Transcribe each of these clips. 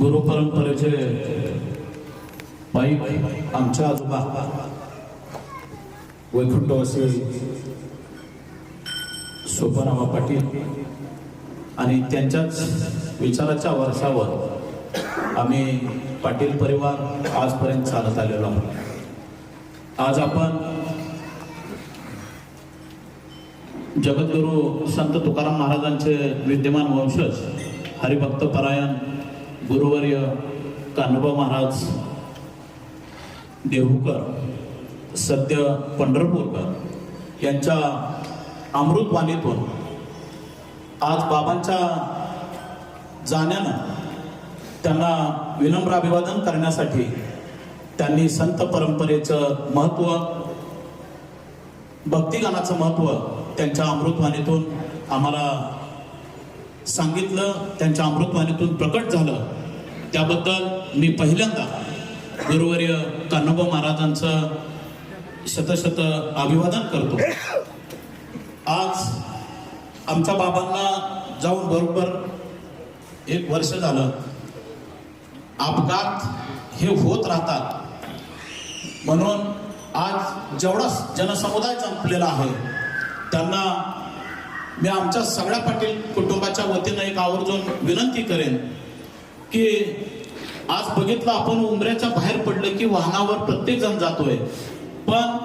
गुरु परंपरेचे बाईक आमच्या आजोबा वैकुंठवासी सोपारामा पाटील आणि त्यांच्याच विचाराच्या वर्षावर आम्ही पाटील परिवार आजपर्यंत चालत आलेलो आहोत. आज आपण जगद्गुरु संत तुकाराम महाराजांचे विद्यमान वंशज हरिभक्त परायण गुरुवर्य कान्होबा महाराज देहूकर सद्य पंढरपूरकर यांच्या अमृतवाणीतून आज बाबांच्या जाण्यानं त्यांना विनम्र अभिवादन करण्यासाठी त्यांनी संत परंपरेचं महत्त्व भक्तिगानाचं महत्त्व त्यांच्या अमृतवाणीतून आम्हाला सांगितलं त्यांच्या अमृतवाणीतून प्रकट झालं. त्याबद्दल मी पहिल्यांदा गुरुवर्य कान्होबा महाराजांचं शतशत अभिवादन करतो. आज आमच्या बाबांना जाऊन बरोबर एक वर्ष झालं. अपघात हे होत राहतात. म्हणून आज जेवढा जनसमुदाय संपलेला आहे त्यांना मी आमच्या सगळ्या पाटील कुटुंबाच्या वतीनं एक आवर्जून विनंती करेन की आज बघितलं आपण उमऱ्याच्या बाहेर पडलं की वाहनावर प्रत्येक जण जातोय. पण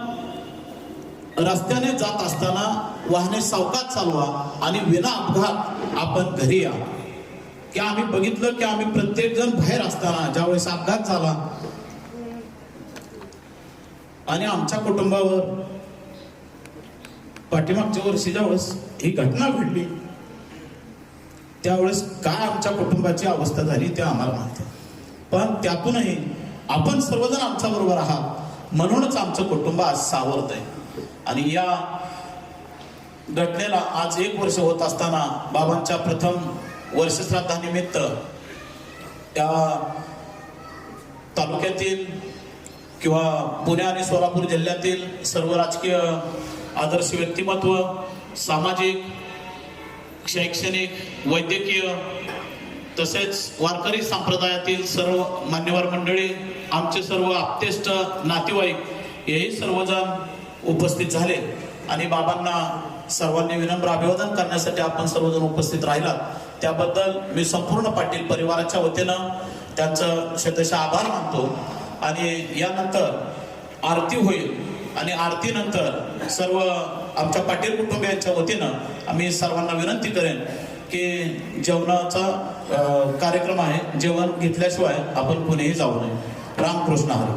रस्त्याने जात असताना वाहने सावकाश चालवा आणि विना अपघात आपण घरी या. की आम्ही बघितलं की आम्ही प्रत्येक जण बाहेर असताना ज्यावेळेस अपघात झाला आणि आमच्या कुटुंबावर पाठीमागच्या वर्षी ज्यावेळेस ही घटना घडली त्यावेळेस काय आमच्या कुटुंबाची अवस्था झाली ते आम्हाला माहिती पण त्यातूनही आपण सर्वजण आमच्या बरोबर आहात म्हणूनच आमचं कुटुंब आज सावरत आहे. आणि या घटनेला आज एक वर्ष होत असताना बाबांच्या प्रथम वर्षश्राद्धानिमित्त त्या तालुक्यातील किंवा पुणे आणि सोलापूर जिल्ह्यातील सर्व राजकीय आदर्श व्यक्तिमत्व सामाजिक शैक्षणिक वैद्यकीय तसेच वारकरी संप्रदायातील सर्व मान्यवर मंडळी आमचे सर्व आप्तेष्ट नातेवाईक हेही सर्वजण उपस्थित झाले. आणि बाबांना सर्वांनी विनम्र अभिवादन करण्यासाठी आपण सर्वजण उपस्थित राहिलात. त्याबद्दल मी संपूर्ण पाटील परिवाराच्या वतीनं त्यांचं शतशः आभार मानतो. आणि यानंतर आरती होईल. आणि आरतीनंतर सर्व आमच्या पाटील कुटुंबियांच्या वतीनं आम्ही सर्वांना विनंती करेन की जेवणाचा कार्यक्रम आहे जेवण घेतल्याशिवाय आपण कुणीही जाऊ नये. रामकृष्ण हरी.